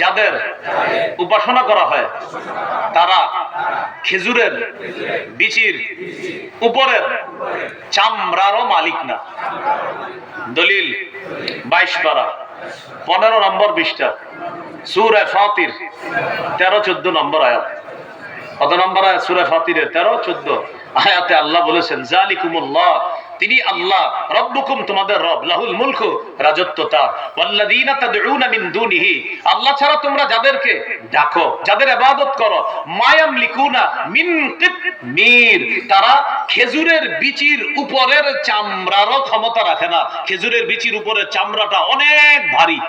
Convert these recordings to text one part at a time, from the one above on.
যাদের উপাসনা করা হয়, তারা খেজুরের বিচির উপরের চামড়ারও মালিক না। দলিল বাইশ বারা, পনেরো নম্বর বিশটা সুরে ফাতির, তেরো চোদ্দ নম্বর আয়াত। কত নম্বর আয়াত? সুরে ফাতিরের তেরো চোদ্দ আয়াতে আল্লাহ বলেছেন, জালিকুমুল্লাহ তিনি আল্লাহ, রব্বুকুম তোমাদের রব, লাহুল মুলক, রাজত্ব তার ওয়াল্লাযীনা তাদউনা মিন দুনিহি, আল্লাহ ছাড়া তোমরা যাদেরকে ডাকো, যাদের ইবাদত করো মায়াম লিকুনা মিন কিতমির, তারা খেজুরের বিচির উপরের চামড়ারও ক্ষমতা রাখে না খেজুরের বিচির উপরের চামড়াটা অনেক ভারী?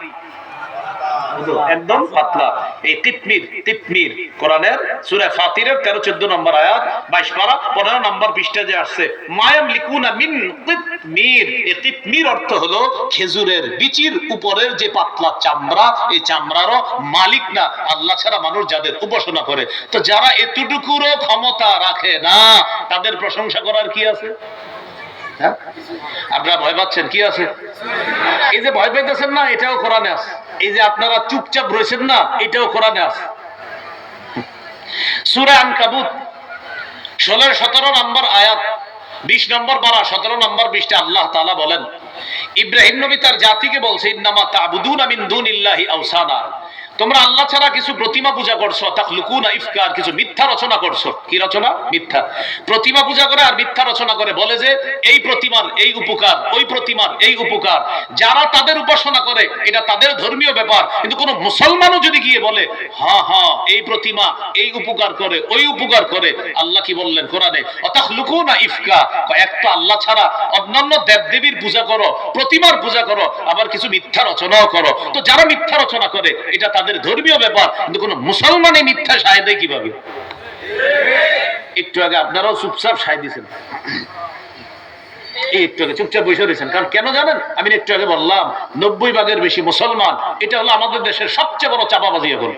একদম পাতলা। এই তিতমির তিতমির, কোরআনের সূরা ফাতিরের 13 14 নম্বর আয়াত 22 পারা 15 নম্বর পৃষ্ঠা যে আসছে, মায়াম লিকুনা মিন তিতমির। এই তিতমির অর্থ হলো খেজুরের বিচির উপরের যে পাতলা চামড়া, এই চামড়ারও মালিক না, আল্লাহ ছাড়া মানুষ যাদের উপাসনা করে। তো যারা এতটুকুরও ক্ষমতা রাখে না, তাদের প্রশংসা করার কি আছে? হ্যাঁ? আপনারা ভয় পাচ্ছেন, কি আছে? এই যে ভয় পাইতেছেন না, এটাও কোরআনে আছে। এই যে আপনারা চুপচাপ রয়েছেন না, এটাও কোরআনে আছে। সূরা আনকাবুত 16 17 নম্বর আয়াত 20 নম্বর পারা 17 নম্বর 20 আল্লাহ তাআলা বলেন, ইব্রাহিম নবী তার জাতিকে বলছে, ইন্নামা তা'বুদুনা মিন দুনিল্লাহি আওসানা। তোমরা আল্লাহ ছাড়া কিছু প্রতিমা পূজা করছ, তাখলুকুনা ইফকার কিছু মিথ্যা রচনা করছ। কি রচনা? মিথ্যা। প্রতিমা পূজা করে আর মিথ্যা রচনা করে। বলে যে, এই প্রতিমার এই উপকার, ওই প্রতিমার এই উপকার। যারা তাদের উপাসনা করে, এটা তাদের ধর্মীয় ব্যাপার। কিন্তু কোন মুসলমানও যদি গিয়ে বলে হ্যাঁ হ্যাঁ এই প্রতিমা এই উপকার করে, ওই উপকার করে, আল্লাহ কি বললেন কোরআনে? অতাখলুকুনা ইফকা। এক তো আল্লাহ ছাড়া অন্যান্য দেবদেবীর পূজা করো, প্রতিমার পূজা করো, আবার কিছু মিথ্যা রচনাও করো। তো যারা মিথ্যা রচনা করে, এটা তাদের ধর্মীয় ব্যাপার, কিন্তু কোনো মুসলমানই মিথ্যা সায় দেয় কীভাবে? একটু আগে আপনারাও চুপচাপ সায় দিয়েছেন। একটু আগে চুপচাপ বসে রয়েছেন। কারণ কেন জানেন? আমি একটু আগে বললাম, নব্বই ভাগের বেশি মুসলমান, এটা হলো আমাদের দেশের সবচেয়ে বড় চাপাবাজি এখন।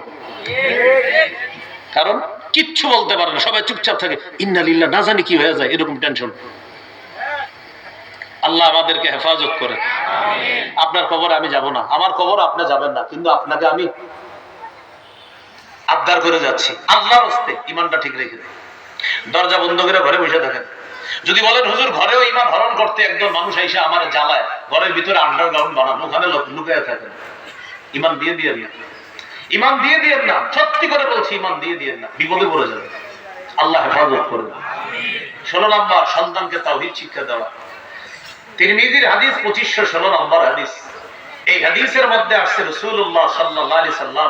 কারণ কিচ্ছু বলতে পারে না, সবাই চুপচাপ থাকে। ইন্নালিল্লাহ না জানি কি হয়ে যায়, এরকম টেনশন আল্লাহ আমাদেরকে হেফাজত করে আপনার কবর আমি যাব না, আমার কবর আপনি যাবেন না, কিন্তু আপনাকে আমি আবদার করে যাচ্ছি। আল্লাহর হস্তে ইমানটা ঠিক রেখে দেয় দরজা বন্ধ করে ঘরে বসে থাকেন। যদি বলেন, হুজুর, ঘরেও ইমান হরণ করতে একজন মানুষ এসে আমার জ্বালায়, ঘরের ভিতরে আন্ডারগ্রাউন্ড বানানো ওখানে লোক লুকিয়ে থাকেন ইমান দিয়ে দিয়ে না। ইমান দিয়ে দিয়ে না। সত্যি করে বলছি ইমান দিয়ে দিয়ে না। বিপদে পড়ে যাবে আল্লাহ হেফাজত করবে ষোলো নম্বর, সন্তানকে তাওহিদ শিক্ষা দেওয়া। তিরমিজির হাদিস পঁচিশশো ষোলো নম্বর হাদিস। এই হাদিসের মধ্যে আসছে রসুল্লাহ সাল্লাহ আলি সাল্লাম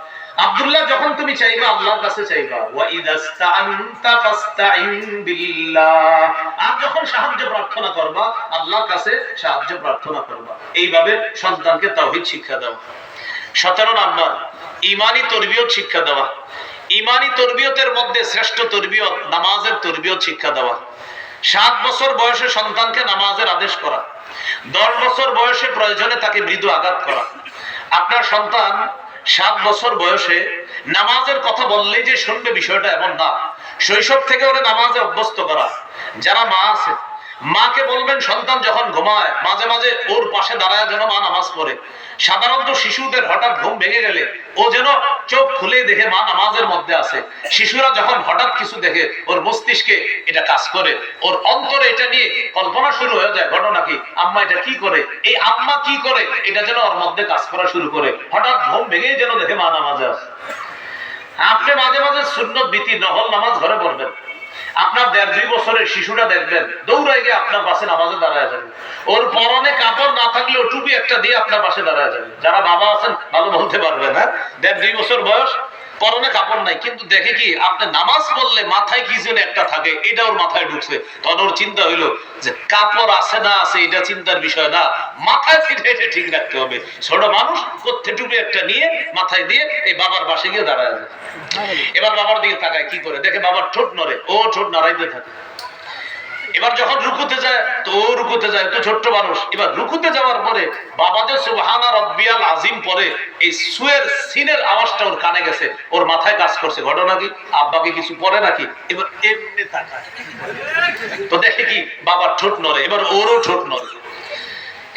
আব্দুল্লাহ, যখন তুমি চাইবা, আল্লাহর কাছে চাইবা। আর যখন সাহায্য প্রার্থনা করবা, আল্লাহর কাছে সাহায্য প্রার্থনা করবা। এইভাবে সন্তানকে তাওহীদ শিক্ষা দাও। 17 নাম্বার ঈমানি তরবিয়ত শিক্ষা দেওয়া। ঈমানি তরবিয়তের মধ্যে শ্রেষ্ঠ তরবিয়ত নামাজের তরবিয়ত শিক্ষা দেওয়া। সাত বছর বয়সে সন্তানকে নামাজের আদেশ করা। দশ বছর বয়সে প্রয়োজনে তাকে মৃদু আঘাত করা। আপনার সন্তান সাত বছর বয়সে নামাজের কথা বললেই যে শুনবে বিষয়টা এমন না। শৈশব থেকে ওরা নামাজে অভ্যস্ত করা। যারা মা আছে মাকে বলবেন, সন্তান যখন ঘুমায়, মাঝে মাঝে ওর পাশে দাঁড়ায় যেন মা নামাজ পড়ে। সাধারণত শিশুদের হঠাৎ ঘুম ভেঙে গেলে ও যেন চোখ খুলে দেখে মা নামাজের মধ্যে আছে। শিশুরা যখন হঠাৎ কিছু দেখে, ওর মস্তিষ্কে এটা কাজ করে। ওর অন্তরে এটা নিয়ে কল্পনা শুরু হয়ে যায়, ঘটনা কি? আম্মা এটা কি করে? এই আম্মা কি করে? এটা যেন ওর মধ্যে কাজ করা শুরু করে। হঠাৎ ঘুম ভেঙে যেন দেখে মা নামাজে আছে আপনি মাঝে মাঝে শূন্য বিতি, নহল নামাজ ঘরে পড়বেন। আপনার দেড় দুই বছরের শিশুটা দেখবেন, দৌড়ায় গিয়ে আপনার পাশে নামাজে দাঁড়ায় যাবে। ওর পরনে কাপড় না থাকলে ও টুপি একটা দিয়ে আপনার পাশে দাঁড়ায় যাবে। যারা বাবা আছেন, ভালো বলতে পারবেন হ্যাঁ? দেড় দুই বছর বয়স পরনে কাপড় নাই, কিন্তু দেখে কি আপনি নামাজ পড়লে মাথায় কি যেন একটা থাকে, এটা ওর মাথায় ঢুকছে। তখন ওর চিন্তা হইল যে কাপড় আছে না আছে, এটা চিন্তার বিষয় না, মাথায় ফিরে এটা ঠিক রাখতে হবে। ছোট মানুষ কোথে টুপি একটা নিয়ে মাথায় দিয়ে এই বাবার পাশে গিয়ে দাঁড়ায় এবার বাবার দিকে তাকায়, কি করে? দেখে বাবার ঠোঁট নড়ে, ও ঠোঁট নড়াইতে থাকে। এবার যখন রুকুতে যায়, তো ও রুকুতে যায়, তো ছোট্ট মানুষ। এবার রুকুতে যাওয়ার পরে বাবা যে সুবহানা রব্বিয়াল আজিম পরে, এই সুয়ের সিনের আওয়াজটা ওর কানে গেছে। ওর মাথায় কাজ করছে। ঘটনা কি? আব্বাকে কিছু পরে নাকি? এবার এমনি তাকায় তো দেখে কি? বাবার ঠোঁট নড়ে। এবার ওরও ঠোঁট নড়ে।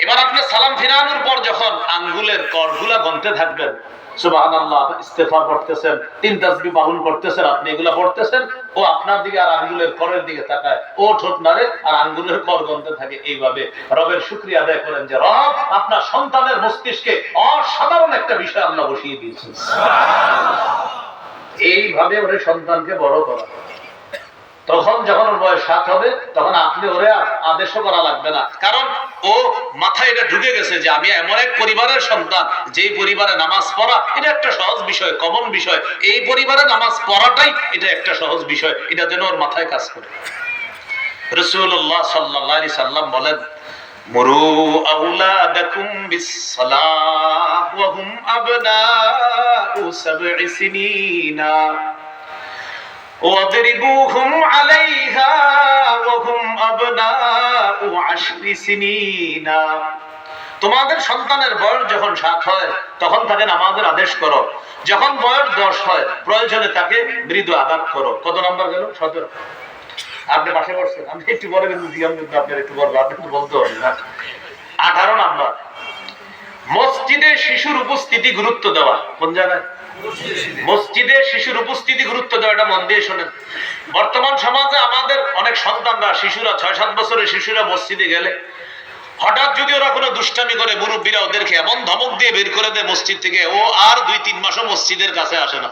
এবার আপনি সালাম ফিরানোর পর যখন আঙ্গুলের করগুলা গনতে থাকবেন সুবহানাল্লাহ ইস্তেগফার করতেছেন তিন তাসবিহ বাহুন করতেছেন আপনি এগুলা পড়তেছেন ও আপনার দিকে আর আঙ্গুলের করের দিকে তাকায় ও ঠোঁট নাড়ে আর আঙ্গুলের কর গনতে থাকে এইভাবে। রবের শুকরিয়া আদায় করেন যে রব আপনার সন্তানের মস্তিষ্কে অসাধারণ একটা বিষয় আল্লাহ বসিয়ে দিয়েছেন এইভাবে ওরে সন্তানকে বড় করা। তখন যখন ওর বয়স সাত হবে তখন আপনি ওরে আদেশও করা লাগবে না। কারণ ও মাথায় এটা ঢুকে গেছে যে আমি এমন এক পরিবারের সন্তান, যেই পরিবারে নামাজ পড়া, এটা একটা সহজ বিষয় কমন বিষয়। এই পরিবারে নামাজ পড়াটাই এটা একটা সহজ বিষয়, এটা যেন ওর মাথায় কাজ করে। রসুল্লাহ সাল্লাহ সাল্লাম বলেন, মরু আউলাদাকুম বিসসালাহ ওয়া হুম আবনাউ সাবঈ সিনিনা। ওয়াদরিবুহুম আলাইহা তোমাদের সন্তানের বয়স যখন সাত হয়, তখন তাকে নামাজের আদেশ করো। যখন বয়স দশ হয়, প্রয়োজনে তাকে মৃদু আঘাত করো। কত নাম্বার গেল? সতেরো। আপনি পাশে বসছেন। আমি একটু পরে কিন্তু কিন্তু আপনার একটু পরে আপনি বলতে পারবেন না। আঠারো নাম্বার। মসজিদে শিশুর উপস্থিতি গুরুত্ব দেওয়া। কোন জায়গায়? মসজিদে শিশুর উপস্থিতি গুরুত্ব দেওয়া এটা মন দিয়ে শোনেন। বর্তমান সমাজে আমাদের অনেক সন্তানরা, শিশুরা, ছয়, সাত বছরের শিশুরা মসজিদে গেলে হঠাৎ যদি ওরা কোনো দুষ্টামি করে, মুরব্বীরা ওদেরকে এমন ধমক দিয়ে বের করে দেয় মসজিদ থেকে, ও আর দুই, তিন মাসও মসজিদের কাছে আসে না।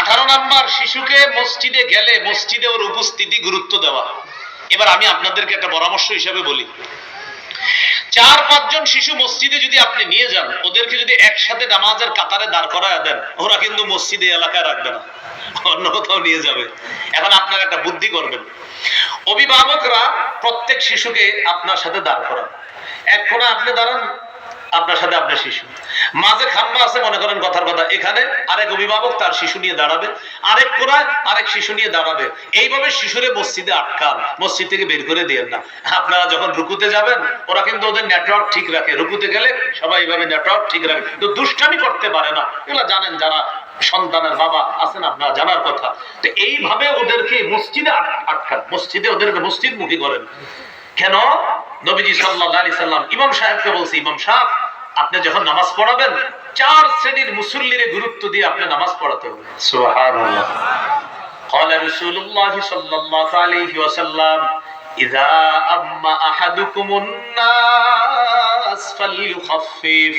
আঠারো নাম্বার, শিশুকে মসজিদে গেলে মসজিদে ওর উপস্থিতি গুরুত্ব দেওয়া। এবার আমি আপনাদেরকে একটা পরামর্শ হিসাবে বলি। চার পাঁচজন শিশু মসজিদে যদি আপনি নিয়ে যান, ওদেরকে যদি একসাথে নামাজের কাতারে দাঁড় করায় দেন, ওরা কিন্তু মসজিদে এলাকায় রাখবে না। অন্য কোথাও নিয়ে যাবে। এখন আপনার একটা বুদ্ধি করবেন। অভিভাবকরা প্রত্যেক শিশুকে আপনার সাথে দাঁড় করান। এক কোণে আপনি দাঁড়ান আপনার সাথে আপনার শিশু। মাঝে খাম্বা আছে, মনে করেন কথার কথা, এখানে আরেক অভিভাবক তার শিশু নিয়ে দাঁড়াবে, আরেক কোনায় আরেক শিশু নিয়ে দাঁড়াবে। এইভাবে শিশুরে মসজিদে আটকান, মসজিদ থেকে বের করে দিয়ে না। আপনারা যখন রুকুতে যাবেন, ওরা কিন্তু ওদের নেটওয়ার্ক ঠিক রাখে। রুকুতে গেলে সবাই এইভাবে নেটওয়ার্ক ঠিক রাখে। তো দুষ্টামি করতে পারে না। এগুলো জানেন যারা সন্তানের বাবা আছেন, আপনারা জানার কথা। তো এইভাবে ওদেরকে মসজিদে আট- আটকান। মসজিদে ওদেরকে মসজিদ মুখী করেন। কেন? নবীজি সাল্লাল্লাহু আলাইহি সাল্লাম, ইমাম সাহেবকে বলছে, ইমাম সাহেব আপনি যখন নামাজ পড়াবেন চার শ্রেণীর মুসল্লিরে গুরুত্ব দিয়ে আপনি নামাজ পড়াতে হবে সুবহানাল্লাহ قال رسول الله صلى الله عليه وسلم إذا أما أحدكم الناس فليخفف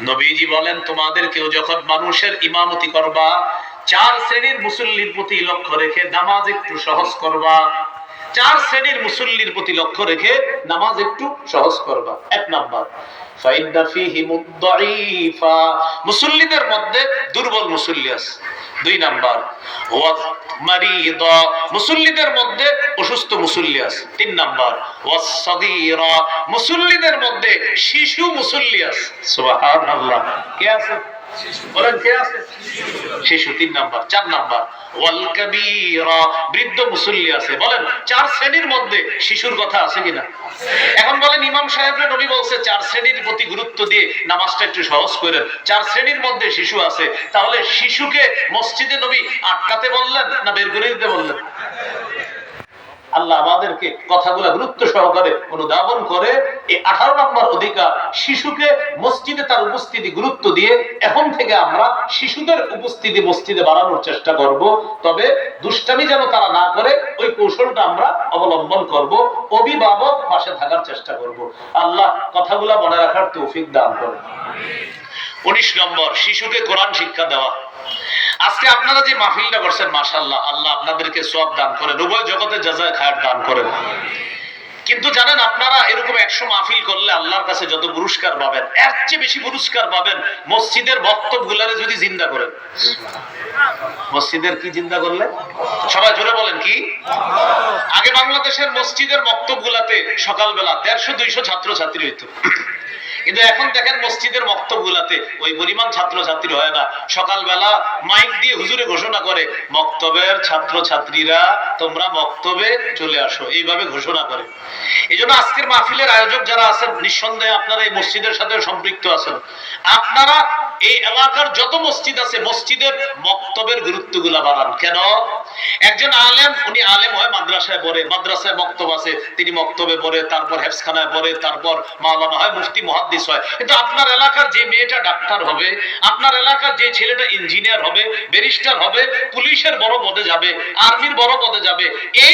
নবীজি বলেন তোমাদের কেউ যখন মানুষের ইমামতি করবা চার শ্রেণীর মুসল্লির প্রতি লক্ষ্য রেখে নামাজ একটু সহজ করবা চার শ্রেণীর মুসল্লির প্রতি লক্ষ্য রেখে নামাজ একটু সহজ করবা এক নাম্বার ফাইন্না ফীহিমুদ দাঈফা মুসল্লিদের মধ্যে দুর্বল মুসল্লি আছে। দুই নাম্বার মুসল্লিদের মধ্যে অসুস্থ মুসল্লি আছে। তিন নাম্বার মুসল্লিদের মধ্যে শিশু মুসল্লি আছে। কে আছে? শিশুর কথা আছে কিনা? এখন বলেন নবী চার শ্রেণির প্রতি গুরুত্ব দিয়ে নামাজটা একটু সহজ করেন। চার শ্রেণির মধ্যে শিশু আছে। তাহলে শিশুকে মসজিদে নবী আটকাতে বললেন না বের করে দিতে বললেন? আল্লাহ আমাদেরকে কথাগুলো গুরুত্ব সহকারে অনুধাবন করে। এই আঠারো নম্বর অধিকার শিশুকে মসজিদে তার উপস্থিতি গুরুত্ব দিয়ে এখন থেকে আমরা শিশুদের উপস্থিতি মসজিদে বাড়ানোর চেষ্টা করব। তবে দুষ্টামি যেন তারা না করে, ওই কৌশলটা আমরা অবলম্বন করব, অভিভাবক পাশে থাকার চেষ্টা করব। আল্লাহ কথাগুলা মনে রাখার তৌফিক দান করে উনিশ নম্বর, শিশুকে কোরআন শিক্ষা দেওয়া। আজকে আপনারা যে মাহফিলটা করছেন মাশাল্লাহ আল্লাহ আপনাদেরকে সব দান করেন, উভয় জগতে যাজায় খায়ের দান করেন। কিন্তু জানেন, আপনারা এরকম একশো মাহফিল করলে আল্লাহর কাছে যত পুরস্কার পাবেন, এর চেয়ে বেশি পুরস্কার পাবেন মসজিদের বক্তব্য গুলারে যদি জিন্দা করেন। মসজিদের কি জিন্দা করলে? সবাই জোরে বলেন কি? আগে বাংলাদেশের মসজিদের বক্তব্য গুলাতে সকালবেলা দেড়শো দুইশো ছাত্র ছাত্রী হইতো। কিন্তু এখন দেখেন মসজিদের মক্তবগুলাতে ওই পরিমাণ ছাত্র ছাত্রী হয় না। সকালবেলা মাইক দিয়ে হুজুরে ঘোষণা করে, মক্তবের ছাত্র ছাত্রীরা তোমরা মক্তবে চলে আসো। এইভাবে ঘোষণা করে। এই জন্য আজকের মাহফিলের আয়োজক যারা আছেন, নিঃসন্দেহে আপনারা এই মসজিদের সাথে সম্পৃক্ত আছেন। আপনারা এই এলাকার যত মসজিদ আছে, মসজিদের মক্তবের গুরুত্বগুলা বাড়ান। কেন? একজন আলেম, উনি আলেম হয় মাদ্রাসায় পড়ে, মাদ্রাসায় মক্তব আছে, তিনি মক্তবে পড়ে, তারপর হেফসখানায় পড়ে, তারপর মাওলানা হয়, মুফতি, মুহাদ্দিস হয়। কিন্তু আপনার এলাকার যে মেয়েটা ডাক্তার হবে, আপনার এলাকার যে ছেলেটা ইঞ্জিনিয়ার হবে, ব্যারিস্টার হবে, পুলিশের বড় পদে যাবে, আর্মির বড় পদে যাবে, এই